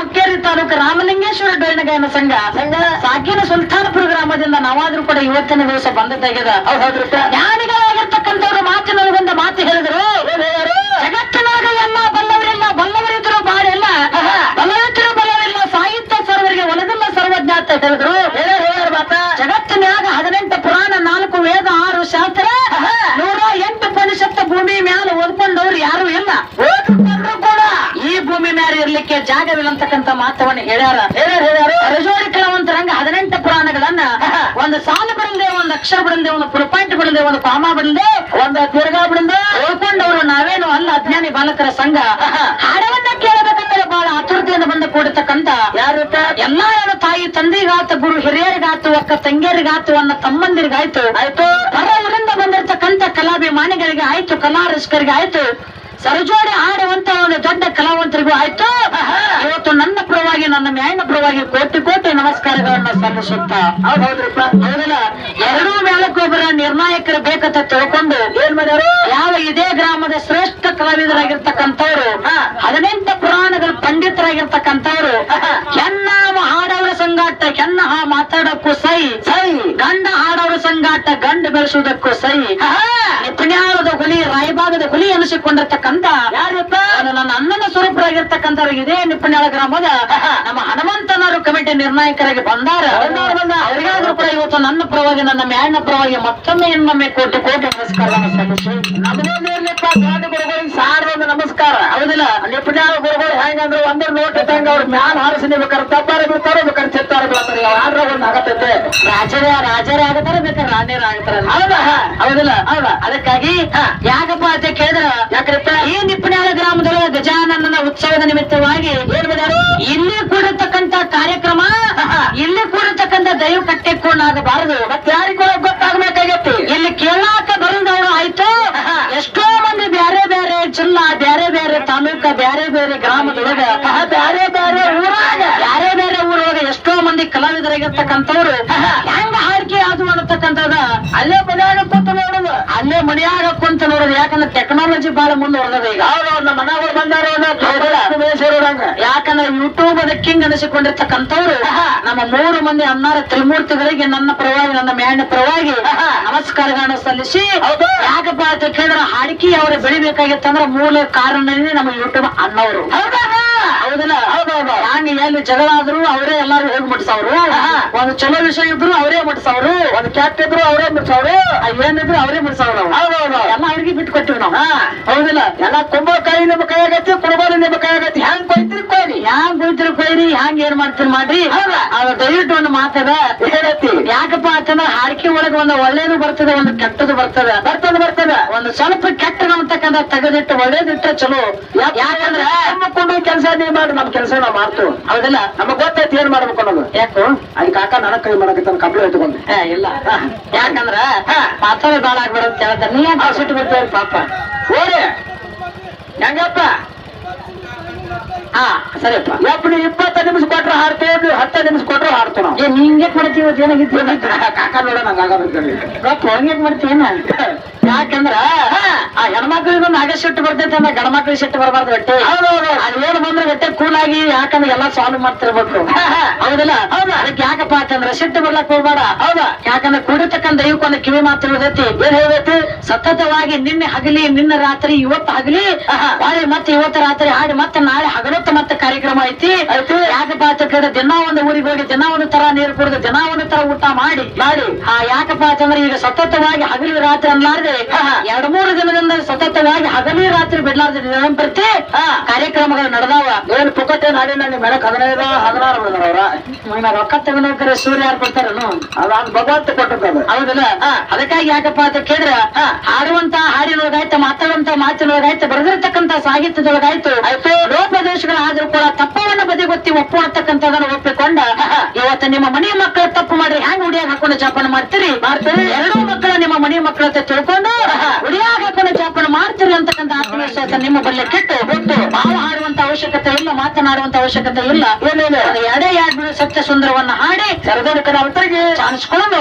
ಹುಕ್ಕೇರಿ ತಾಲೂಕು ರಾಮಲಿಂಗೇಶ್ವರ ಡೊಳ್ಳಿನ ಸಂಘ. ಸಂಘ. ಸಾಕಿನ ಸುಲ್ತಾನಪುರ ಗ್ರಾಮದಿಂದ ನಾವಾದ್ರೂ ಕೂಡ ಇವತ್ತಿನ ದಿವಸ ಬಂದದ್ದಾಗಿದೆ ಜ್ಞಾನಿಗಳಾಗಿರ್ತಕ್ಕಂಥವ್ರು ಬಂದ ಮಾತು ಹೇಳಿದ್ರು. ಜಗತ್ತಿನಾಗ ಎಲ್ಲ ಬಲ್ಲವರಿಲ್ಲ ಬಲ್ಲವರಿದ್ರು ಬಾಳೆಲ್ಲ ಬಲ್ಲವಿದ್ರು ಬಲ್ಲವಿಲ್ಲ ಸಾಹಿತ್ಯ ಸರ್ವರಿಗೆ ಒಲದಿಲ್ಲ ಸರ್ವಜ್ಞಾತ ಹೇಳಿದ್ರು. ಇರ್ಲಿಕ್ಕೆ ಜಾಗವಿಲ್ಲ ಅಂತಕ್ಕಂಥ ಮಾತವನ್ನ ಹೇಳ್ಯಾರ. ರಜೋರಿ ರಜೋಡಿ ಕಲಾವಂತರಂಗ ಹದಿನೆಂಟು ಪುರಾಣಗಳನ್ನ ಒಂದು ಸಾಲು ಬಿಡಂದೆ ಒಂದು ಅಕ್ಷರ ಬಿಡಂದೆ ಒಂದು ಪುರಪಾಯಿಂಟ್ ಬಿಡಂದೆ ಒಂದು ಪಾಮ ಬಿಡಂದೆ ಒಂದು ದೀರ್ಘ ಬಿಡಂದೆ ಉಳ್ಕೊಂಡವರು ನಾವೇನು ಅಲ್ಲ ಅಜ್ಞಾನಿ ಬಾಲಕರ ಸಂಘ. ಹಾಡವನ್ನ ಕೇಳಬೇಕಂದ್ರೆ ಬಹಳ ಆತುರತೆಯಿಂದ ಬಂದು ಕೂಡತಕ್ಕಂತ ಯಾರು ಎಲ್ಲಾ ಯಾರು ತಾಯಿ ತಂದೆಗಾತು ಗುರು ಹಿರಿಯರಿಗಾತು ಅಕ್ಕ ತಂಗಿಯರಿಗಾತು ಅನ್ನ ತಮ್ಮಂದಿರಿಗಾಯ್ತು. ಆಯ್ತು. ಹೊರ ಊರಿಂದ ಬಂದಿರತಕ್ಕಂತ ಕಲಾಭಿಮಾನಿಗಳಿಗೆ ಆಯ್ತು ಕಲಾ ರಸಿಕರಿಗೆ ಆಯ್ತು. ಸರಜೋಡಿ ಆಡುವಂತ ಒಂದು ದೊಡ್ಡ ಕಲಾವಂತರಿಗೂ ಆಯ್ತು. ಇವತ್ತು ನನ್ನ ಪರವಾಗಿ ನನ್ನ ಮ್ಯಾಯನ ಪರವಾಗಿ ಕೋಟಿ ಕೋಟಿ ನಮಸ್ಕಾರಗಳನ್ನ ಸಲ್ಲಿಸುತ್ತ. ಹೌದೌದ್ರಪ್ಪ ಹೌದಲ್ಲ ಎರಡೂ ಮೇಳಕ್ಕೊಬ್ಬರ ನಿರ್ಣಾಯಕರು ಬೇಕಂತ ತಿಳ್ಕೊಂಡು ಏನ್ ಮಾಡ್ಯಾರು? ಯಾವ ಇದೇ ಗ್ರಾಮದ ಶ್ರೇಷ್ಠ ಕಲಾವಿದರಾಗಿರ್ತಕ್ಕಂಥವ್ರು ಹದಿನೆಂಟು ಪುರಾಣಗಳ ಪಂಡಿತರಾಗಿರ್ತಕ್ಕಂಥವ್ರು ಸಂಗಾಟ ಗಂಡ ಬೆಳೆಸುವುದಕ್ಕೂ ಸರಿ. ಪುಣ್ಯಾಳದ ಹುಲಿ ರಾಯಭಾಗದ ಹುಲಿ ಅನಿಸಿಕೊಂಡಿರ್ತಕ್ಕಂತ ಯಾರಪ್ಪ? ನನ್ನ ಅಣ್ಣನ ಸ್ವರೂಪರಾಗಿರ್ತಕ್ಕಂತ ಇದೇ ನಿಪುಣ್ಯಾಳ ಗ್ರಾಮದ ನಮ್ಮ ಹನುಮಂತನವರು ಕಮಿಟಿ ನಿರ್ಣಾಯಕರಾಗಿ ಬಂದಾರ. ಅವರಿಗಾದ್ರೂ ಕೂಡ ಇವತ್ತು ನನ್ನ ಪರವಾಗಿ ನನ್ನ ಮ್ಯಾಣ ಪರವಾಗಿ ಮತ್ತೊಮ್ಮೆ ಇನ್ನೊಮ್ಮೆ ಕೋಟಿ ಕೋಟಿ ನಮಸ್ಕಾರ ಸಲ್ಲಿಸಿ. ನಮಗೂ ನಮಸ್ಕಾರ. ಹೌದಿಲ್ಲ? ನಿಪ್ಪಣ್ಯಾಳ ಗುರುಗಳು ಹೆಂಗಂದ್ರೆ ಒಂದ್ರ ನೋಟ್ ಇದ್ದಂಗ ಅವ್ರ ಮ್ಯಾಲ ಹಾರಿಸಿ ಬೇಕಾದ್ರೆ ತಪ್ಪಾರ ಬಿಡ್ತಾರೋ ಬೇಕಾದ್ರೆ ಚಿತ್ತಾರ ಬೀಳ್ತಾರೆ ಯಾರ ಒಂದು ಆಗತ್ತೈತೆ. ರಾಜರ ರಾಜರೇ ಆಗತಾರ ಬೇಕಾದ್ರೆ ರಾಣಿಯರ ಆಗ್ತಾರ ಹೌದಾ? ಹೌದಿಲ್ಲ? ಹೌದ. ಅದಕ್ಕಾಗಿ ಯಾಕಪ್ಪ ಅಂತ ಕೇಳಿದ್ರ ಯಾಕ್ರಪ್ಪ ಈ ನಿಪ್ಪಣ್ಯಾಳ ಗ್ರಾಮದೊಳಗೆ ಗಜಾನಂದನ ಉತ್ಸವದ ನಿಮಿತ್ತವಾಗಿ ಏನ್ ಇಲ್ಲಿ ಕೂಡಿರ್ತಕ್ಕಂತ ಕಾರ್ಯಕ್ರಮ ಕಲಾವಿದರಾಗಿರ್ತಕ್ಕಂಥವ್ರು ಹೆಂಗ ಹಾಡಿಕೆ ಅದು ಮಾಡತಕ್ಕಂಥದ ಅಲ್ಲೇ ಮನೆಯಾಗ ಕುಂತ ನೋಡುದು ಅಲ್ಲೇ ಮನ್ಯಾಗ ಕುಂತ ನೋಡುದು. ಯಾಕಂದ್ರೆ ಟೆಕ್ನಾಲಜಿ ಬಹಳ ಮುಂದುವರೆದ ಈಗ. ಅವ್ರವ್ರ ನಮ್ಮ ಮನೆಯವ್ರು ಬಂದಾರ ಯಾಕಂದ್ರೆ ಯೂಟ್ಯೂಬ್ ಅದ ಕಿಂಗ್ ಅನಿಸಿಕೊಂಡಿರ್ತಕ್ಕಂಥವ್ರು ನಮ್ಮ ಮೂರು ಮಂದಿ ಅನ್ನಾರ ತ್ರಿಮೂರ್ತಿಗಳಿಗೆ ನನ್ನ ಪರವಾಗಿ ನನ್ನ ಮ್ಯಾಣ ಪರವಾಗಿ ನಮಸ್ಕಾರಗಳನ್ನು ಸಲ್ಲಿಸಿ ಯಾಕಪ್ಪ ಅಂತ ಕೇಳಿದ್ರೆ ಹಾಡಿಕೆ ಅವ್ರು ಬೆಳಿಬೇಕಾಗಿತ್ತಂದ್ರ ಮೂಲ ಕಾರಣನೇ ನಮ್ಮ ಯೂಟ್ಯೂಬ್ ಅನ್ನೋರು. ಹಂಗ ಜಗಳ ಆದ್ರು ಅವರೇ ಎಲ್ಲಾರು ಹೋಗಿ ಮುಟ್ಸವ್ರು ಒಂದು ಚಲೋ ವಿಷಯ ಇದ್ರು ಅವರೇ ಮುಟ್ಸವ್ರು ಒಂದು ಕೆಟ್ಟ ಇದ್ರು ಅವರೇ ಮುಟ್ಸವ್ರು ಏನಿದ್ರು ಅವರೇ ಮುಟ್ಸವ್ರು ನಾವು. ಎಲ್ಲ ಅವ್ರಿಗೆ ಬಿಟ್ಟು ಕೊಟ್ಟಿವಿ ನಾವು. ಹೌದಿಲ್ಲ? ಎಲ್ಲ ಕುಂಬಳಕಾಯಿ ನಿಮ್ಮ ಕೈಯಾಗತ್ತಿ ನಿಮ್ ನಿಮ್ಮ ಆಗತ್ತೆ ಹ್ಯಾಂಗ್ ಕೊಯ್ತಿರಿ ಕೊಯ್ರಿ? ಹ್ಯಾಂಗ್ ಕೊಯ್ತಿರಿ ಕೊಯ್ರಿ? ಹ್ಯಾಂಗ್ ಏನ್ ಮಾಡ್ತೀರಿ ಮಾಡ್ರಿ? ಅದ ದಯವಿಟ್ಟು ಒಂದು ಮಾತದ. ಹೇಳತ್ತಿ ಯಾಕಪ್ಪ ಅಂತಂದ್ರೆ ಹಾಡಿಕೆ ಒಳಗೆ ಒಂದು ಒಳ್ಳೇದು ಬರ್ತದೆ ಒಂದು ಕೆಟ್ಟದು ಬರ್ತದೆ. ಬರ್ತದ ಬರ್ತದೆ. ಒಂದು ಸ್ವಲ್ಪ ಕೆಟ್ಟ ತಗದಿಟ್ಟು ತೆಗೆದಿಟ್ಟು ಒಳ್ಳೇದಿಟ್ಟ ಚಲೋ. ಯಾಕಂದ್ರೆ ಕೊಂಡು ಕೆಲಸ ನೀವ್ ಮಾಡಿ ನಮ್ ಕೆಲಸ ನಾವು ಮಾಡ್ತು ಹೌದಿಲ್ಲ ನಮಗ್ ಗೊತ್ತೈತಿ ಏನ್ ಮಾಡ್ಬೇಕು ಅನ್ನೋದು. ಯಾಕು? ಅದಕ್ಕೆ ಕಾಕ ನನ್ನ ಕೈ ಮಾಡಕತ್ತ ಕಬ್ಲು ಎತ್ಕೊಂಡು. ಇಲ್ಲ. ಯಾಕಂದ್ರ ಪಾತ್ರ ಬಾಳ ಆಗ್ಬೇಡ ಅಂತ ಹೇಳ್ತಾರೆ ನೀ ಯಾಕೆ ಸಿಟ್ಟು ಬಿಡ್ತೇವೆ ಪಾಪ. ಓರಿ ಹೆಂಗಪ್ಪ? ಹಾ ಸರಿಯಪ್ಪ. ಯಪ್ಪ ನೀವು ಇಪ್ಪತ್ತು ನಿಮಿಷ ಕೊಟ್ರೆ ಹಾಡ್ತೇವೆ ನೀವು ಹತ್ತು ನಿಮಿಷ ಕೊಟ್ರೆ ಹಾಡ್ತು ನಾವು. ಏನ್ ಹಿಂಗೆ ಮಾಡ್ತೀವಿ ಏನಾಗಿತ್ತು? ಕಾಕ ನೋಡ ನಂಗೆ ಆಗೋದಿಲ್ಲ ಗಪ್ಪ ಹಂಗೆ ಮಾಡ್ತೀವಿ ಯಾಕಂದ್ರ ನಾಗ ಸಿಟ್ಟು ಬರ್ತೈತೆ ಅಂದ್ರೆ ಮಕ್ಳಿಗೆ ಸಿಟ್ಟು ಬರಬಾರ್ದು ಹೊಟ್ಟೆ. ಅದು ಏನು ಬಂದ್ರೆ ಕೂಲ್ ಕೂಲಾಗಿ ಯಾಕಂದ್ರೆ ಎಲ್ಲಾ ಸಾಲ್ವ್ ಮಾಡ್ತಿರ್ಬೇಕು. ಹೌದಲ್ಲ? ಹೌದಾ. ಅದಕ್ಕೆ ಯಾಕಪ್ಪ ಅಂತಂದ್ರೆ ಶೆಟ್ಟು ಬರ್ಲಕ್ ಹೋಗ್ಬೇಡ. ಹೌದಾ. ಯಾಕಂದ್ರೆ ಕುಡಿತಕ್ಕಂಥ ದೈವಕ್ಕೊಂದು ಕಿವಿ ಮಾತು ಹೇಳ್ದೈತಿ ಏನ್ ಹೇಳ್ಬೇಕು? ಸತತವಾಗಿ ನಿನ್ನೆ ಹಗಲಿ ನಿನ್ನ ರಾತ್ರಿ ಇವತ್ತು ಹಗಲಿ. ಬಾಳೆ ಮತ್ತೆ ಇವತ್ತು ರಾತ್ರಿ ಹಾಡಿ ಮತ್ತೆ ನಾಳೆ ಹಗಲತ್ತು ಮತ್ತೆ ಕಾರ್ಯಕ್ರಮ ಐತಿ. ಯಾಕಪ್ಪ ಕೇಳಿದ್ರೆ ದಿನ ಒಂದು ಊರಿಗೆ ಹೋಗಿ ದಿನ ಒಂದು ತರ ನೀರು ಕುಡಿದು ದಿನ ಒಂದು ತರ ಊಟ ಮಾಡಿ ಮಾಡಿ. ಆ ಯಾಕಪ್ಪ ಅಂತಂದ್ರೆ ಈಗ ಸತತವಾಗಿ ಹಗಲಿ ರಾತ್ರಿ ಅನ್ಲಾರ್ದೆ ಎರಡ್ ಮೂರು ದಿನದಿಂದ ಸತತವಾಗಿ ಹಗಲಿ ರಾತ್ರಿ ಬಿಡ್ಲಾರ್ದೆ ನಿರಂತರತೆ ಕಾರ್ಯಕ್ರಮಗಳು ನಡೆದಾವ. ಏನ್ ಪುಕ್ಕಟ್ಟೆ ನಾಡಿ ನನಗೆ ಮೇಡಕ್ ಹದಿನೈದು ಹದಿನಾರು ಬಿಡದಾರ ಅವ್ರ? ರೊಕ್ಕ ತೆಗೆದ್ರೆ ಸೂರ್ಯ ಯಾರು ಕೊಡ್ತಾರನು ಅದ್ ಭಗವಂತ ಕೊಟ್ಟದ್ದು ಹೌದಲ್ಲ? ಅದಕ್ಕಾಗಿ ಯಾಕಪ್ಪ ಅಂತ ಕೇಳಿದ್ರ ಹಾಡುವಂತ ಹಾಡಿನೊಳಗಾಯ್ತು ಮಾತಾಡುವಂತ ಮಾತಿನೊಳಗಾಯ್ತು ಬರೆದಿರ್ತಕ್ಕಂತ ಸಾಹಿತ್ಯದೊಳಗಾಯ್ತು. ಆಯ್ತು. ಕೂಡ ತಪ್ಪವನ್ನ ಒಪ್ಪು ಅಂತಕ್ಕಂಥದನ್ನ ಒಪ್ಪಿಕೊಂಡ ಇವತ್ತು ನಿಮ್ಮ ಮನೆಯ ಮಕ್ಕಳ ತಪ್ಪು ಮಾಡ್ರಿ. ಹ್ಯಾಂಗ್ ಉಡಿಯಾಗ ಹಾಕೊಂಡು ಜಾಪನ ಮಾಡ್ತೀರಿ? ಮಾಡ್ತೀರಿ. ಎರಡೂ ಮಕ್ಕಳ ನಿಮ್ಮ ಮನೆಯ ಮಕ್ಕಳ ಹತ್ರ ತಿಳ್ಕೊಂಡು ಉಡಿಯಾಗ ಹಾಕೊಂಡು ಜಾಪನ ಮಾಡ್ತೀರಿ ಅಂತಕ್ಕಂಥ ಆತ್ಮವಿಶ್ವಾಸ ನಿಮ್ಮ ಬಲ್ಲೆ ಕೆಟ್ಟು ಹೊತ್ತು ಮಾವು ಹಾಡುವಂತ ಅವಶ್ಯಕತೆ ಇಲ್ಲ ಮಾತನಾಡುವಂತ ಅವಶ್ಯಕತೆ ಇಲ್ಲ. ಅದು ಎರಡೇ ಎರಡು ಸತ್ಯ ಸುಂದರವನ್ನ ಹಾಡಿ ಸರದೋಡಿ ಚಾನ್ಸ್ ಚಾನ್ಸ್ಕೊಂಡು